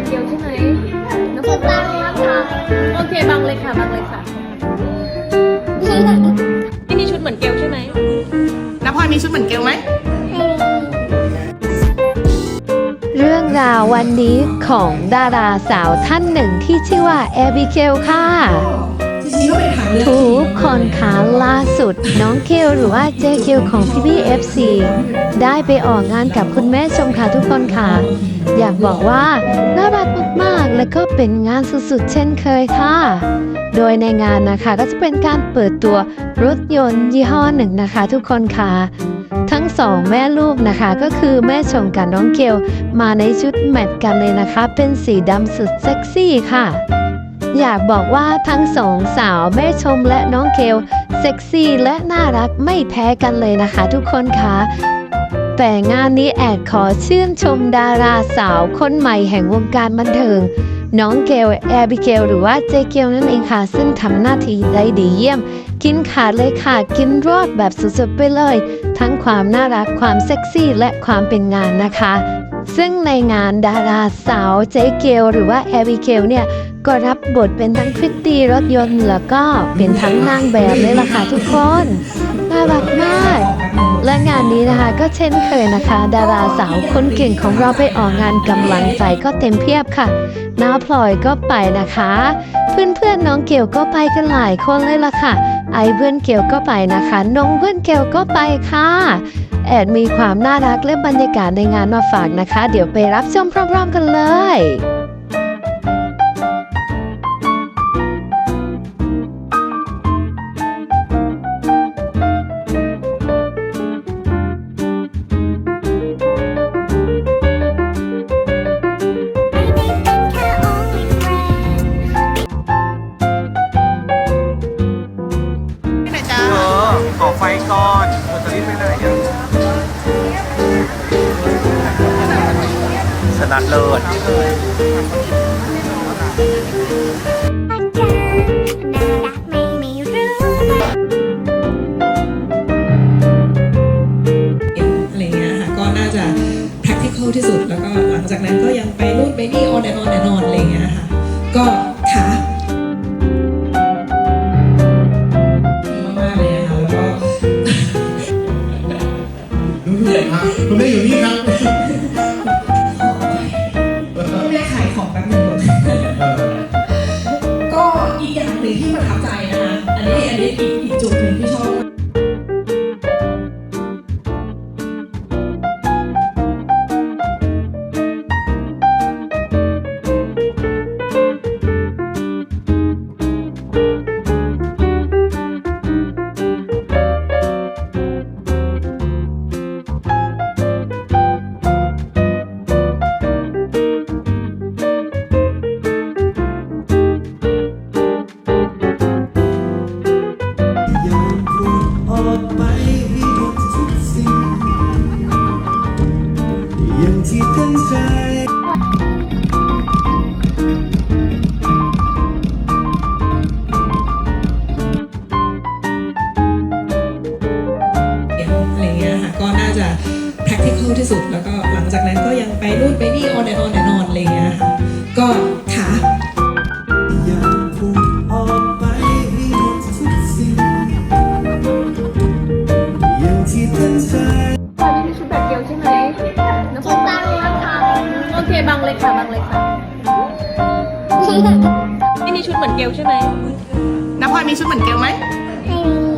มือนเกลใช่ไหมน้ำฝนบังนะคะโอเคบังเลยค่ะบังเลยค่ะนี่นี่ชุดเหมือนเกลใช่ไหมน้าพลอยมีชุดเหมือนเกลไหม เรื่องราววันนี้ของดาราสาวท่านหนึ่งที่ชื่อว่าแอบิเกลค่ะ ทุกคนคะล่าสุด น้องเคลหรือว่าเจเคลของพี่พี่เอฟซีได้ไปออกงานกับคุณแม่ชมค่ะทุกคนค่ะ อยากบอกว่าน่ารักมากๆ และก็เป็นงานสุดๆ เช่นเคยค่ะ โดยในงานนะคะก็จะเป็นการเปิดตัวรถยนต์ยี่ห้อหนึ่งนะคะ ทุกคนค่ะทั้งสองแม่ลูกนะคะก็คือแม่ชมกับน้องเกลมาในชุดแมทกันเลยนะคะ เป็นสีดำสุดเซ็กซี่ค่ะ อยากบอกว่าทั้งสองสาวแม่ชมและน้องเกลเซ็กซี่และน่ารักไม่แพ้กันเลยนะคะทุกคนค่ะแต่งานนี้แอดขอชื่นชมดาราสาวคนใหม่แห่งวงการบันเทิง น้องเกลแอบิเกลหรือว่าเจเกลนั่นเองค่ะ ซึ่งทำหน้าที่ได้ดีเยี่ยม กินขาดเลยค่ะ กินรอดแบบสุดๆไปเลย ทั้งความน่ารักความเซ็กซี่และความเป็นงานนะคะ ซึ่งในงานดาราสาวเจเกลหรือว่าแอบิเกลเนี่ย ก็รับบทเป็นทั้งพิตตี้รถยนต์แล้วก็เป็นทั้งนางแบบเลยล่ะค่ะทุกคน น่ารักมาก และงานนี้นะคะก็เช่นเคยนะคะ ดาราสาวคนเก่งของเราไปออกงานกำลังใจก็เต็มเพียบค่ะ น้าพลอยก็ไปนะคะ เพื่อนเพื่อนน้องเกลก็ไปกันหลายคนเลยล่ะค่ะ ไอเพื่อนเกลก็ไปนะคะ น้องเพื่อนเกลก็ไปค่ะ แอดมีความน่ารักและบรรยากาศในงานมาฝากนะคะ เดี๋ยวไปรับชมพร้อม ๆ กันเลย นะเลิศอะไรเงี้ยค่ะก็น่าจะ practical ที่สุด แล้วก็หลังจากนั้นก็ยังไปนู่นไปนี่ on and on and on อะไรเงี้ยค่ะ ก็ค่ะดีมากๆเลยนะคะแล้วก็คุณแม่อยู่นี่ครับ อันนี้อันนี้อีกอีก practical ที่สุด แล้วก็หลังจากนั้นก็ยังไปนู่นไปนี่ on and on and on อะไรเงี้ยค่ะก็ค่ะอยากพูดออกไปให้หมดทุกสิ่งอย่างที่ตั้งใจพลอยมีชุดแบบเกลใช่ไหมน้ำฝนบังนะคะโอเคบังเลยค่ะบังเลยค่ะนี่มีชุดเหมือนเกลใช่ไหมน้าพลอยมีชุดเหมือนเกลไหมไม่มี